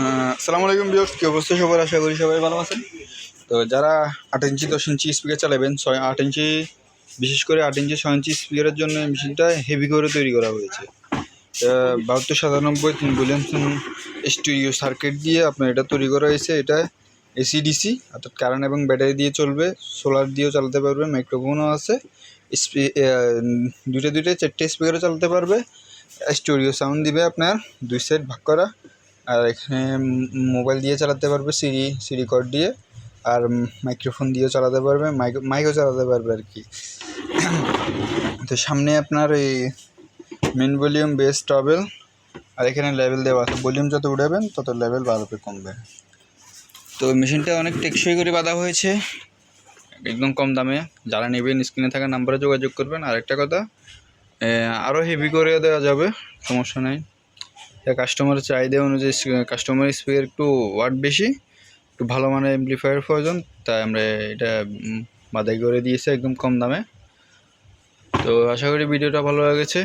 আসসালামু আলাইকুম বিয়স কি অবস্থা সবার? আশা করি সবাই ভালো আছেন। তো যারা আট ইঞ্চি, দশ ইঞ্চি স্পিকার চালাবেন, ছয়, আট ইঞ্চি, বিশেষ করে আট ইঞ্চি, ছয় ইঞ্চি স্পিকারের জন্য মেশিনটা হেভি করে তৈরি করা হয়েছে। বাহাত্তর, সাতানব্বই, তিন বুলিয়ানসন স্টুডিও সার্কিট দিয়ে আপনার এটা তৈরি করা হয়েছে। এটা এসিডিসি অর্থাৎ কারেন্ট এবং ব্যাটারি দিয়ে চলবে। সোলার দিয়েও চালাতে পারবে মাইক্রোফোনও আছে। স্পি দুইটা দুইটা, চারটে স্পিকারও চালাতে পারবে। স্টুডিও সাউন্ড দিবে আপনার, দুই সাইড ভাগ করা। আর এখানে মোবাইল দিয়ে চালাতে পারবে সিডি সিডি কর্ড দিয়ে। আর মাইক্রোফোন দিয়েও চালাতে পারবে মাইক মাইকও চালাতে পারবে আর কি। তো সামনে আপনার এই মেন ভলিউম বেস টবেল আর এখানে লেভেল দেওয়া আছে। ভলিউম যত উঠাবেন, তত লেভেল বাড়বে, কমবে। তো মেশিনটা অনেক টেকসই করে বাঁধা হয়েছে। একদম কম দামে। যারা নেবেন স্ক্রিনে থাকা নাম্বারে যোগাযোগ করবেন। আরেকটা কথা আরও হেভি করে দেওয়া যাবে, সমস্যা নাই। কাস্টমারের চাহিদা অনুযায়ী কাস্টমার স্পিকার একটু ওয়াট বেশি, একটু ভালো মানের এমপ্লিফায়ার প্রয়োজন, তাই আমরা এটা বাদাই করে দিয়েছি একদম কম দামে। তো আশা করি ভিডিওটা ভালো লেগেছে।